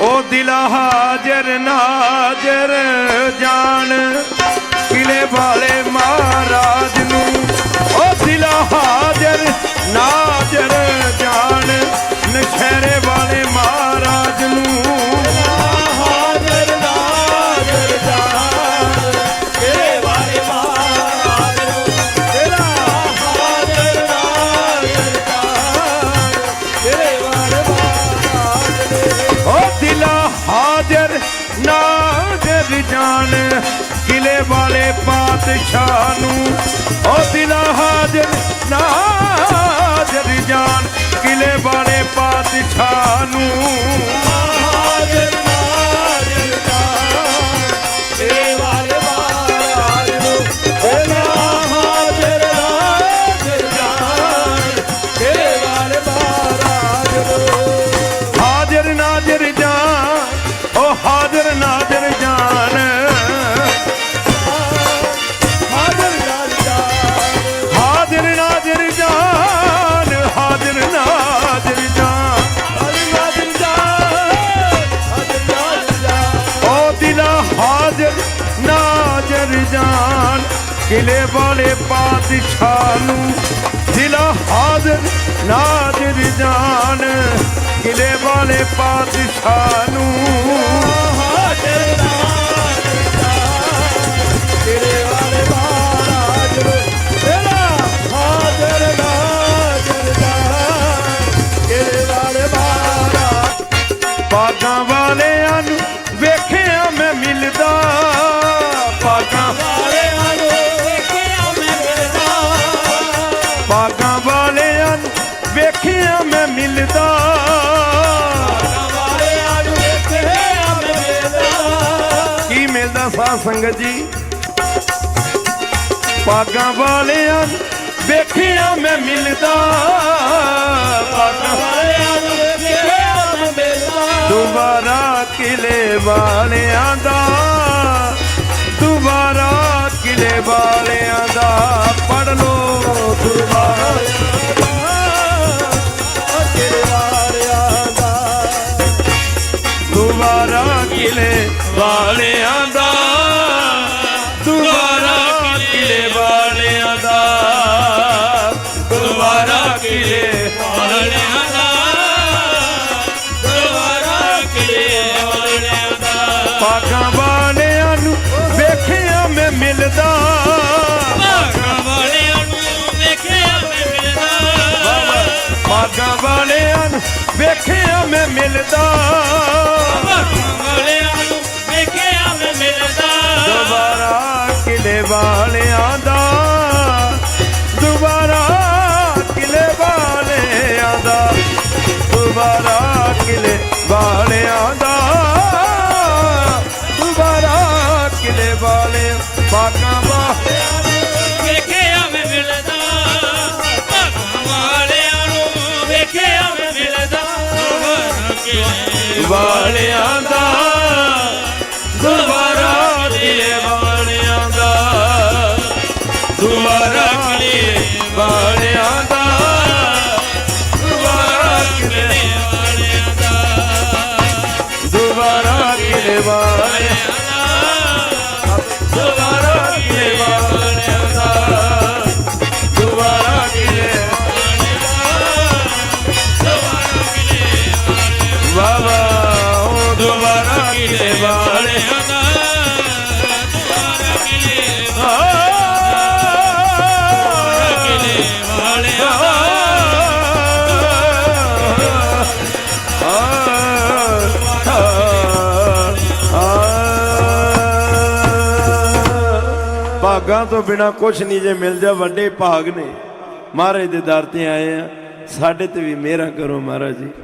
ਉਹ ਦਿਲ ਹਾਜ਼ਰ ਨਾਜ਼ਰ ਜਾਣ ਕਿਲੇ ਵਾਲੇ ਮਹਾਰਾਜ ਨਾਜ਼ਰ ਕਿਲੇ ਵਾਲੇ ਪਾਤਸ਼ਾਹ ਨੂੰ। ਉਹ ਦਿਲ ਹਾਜ਼ਰ ਨਾਜ਼ਰ ਜਾਣ ਕਿਲੇ ਵਾਲੇ ਪਾਤਸ਼ਾਹ ਨੂੰ। ਕਿਲੇ ਵਾਲੇ ਪਾਤਸ਼ਾਹ ਨੂੰ ਦਿਲ ਹਾਜ਼ਰ ਨਾਜ਼ਰ ਜਾਨ। ਕਿਲੇ ਵਾਲੇ ਪਾਤਸ਼ਾਹ ਨੂੰ ਮਿਲਦਾ ਸੰਗਤ ਜੀ। ਪਾਗਾਂ ਵਾਲਿਆਂ ਨੂੰ ਵੇਖਿਆ ਮੈਂ ਮਿਲਦਾ ਪਾਗਾਂ ਵਾਲਿਆਂ ਨੂੰ ਵੇਖਿਆ ਮੈਂ ਮਿਲਦਾ। ਦੁਬਾਰਾ ਕਿਲੇ ਵਾਲਿਆਂ ਦਾ। ਦੁਬਾਰਾ ਕਿਲੇ ਵਾਲਿਆਂ ਦਾ ਦੁਬਾਰਾ ਕਿਲੇ ਵਾਲਿਆਂ ਦਾ ਦੁਬਾਰਾ ਕਿਲੇ ਵਾਲਿਆਂ ਦਾ ਦੁਬਾਰਾ ਕਿਲੇ ਵਾਲਿਆਂ ਦਾ ਦੁਬਾਰਾ ਕਿਲੇ ਵਾਲਿਆਂ ਦਾ। ਪਾਗਾਂ ਵਾਲਿਆਂ ਨੂੰ ਵੇਖਿਆ ਮੈਂ ਮਿਲਦਾ। ਭਾਗਾਂ ਵਾਲਿਆਂ ਨੂੰ ਵੇਖਿਆ ਮੈਂ ਮਿਲਦਾ। ਪਾਗਾਂ ਵਾਲਿਆਂ ਨੂੰ ਵੇਖਿਆ ਮੈਂ ਮਿਲਦਾ। ਕਿਲੇ ਵਾਲਿਆਂ ਦਾ, ਦੁਬਾਰਾ ਕਿਲੇ ਵਾਲਿਆਂ ਦਾ, ਦੁਬਾਰਾ ਕਿਲੇ ਵਾਲਿਆਂ ਦਾ, ਦੁਬਾਰਾ ਕਿਲੇ ਵਾਲੇ ਪਾਗਾਂ ਵਾ ਵਾਲਿਆਂ ਵਾਲਿਆਂ ਦਾ। ਦੁਬਾਰਾ ਭਾਗਾਂ ਤੋਂ ਬਿਨਾ ਕੁਛ ਨਹੀਂ ਜੇ ਮਿਲ ਜਾ, ਵੱਡੇ ਭਾਗ ਨੇ। ਮਹਾਰਾਜ ਦੇ ਦਰ ਤੇ ਆਏ ਆ। ਸਾਡੇ ਤੇ ਵੀ ਮਿਹਰਾਂ ਕਰੋ ਮਹਾਰਾਜ ਜੀ।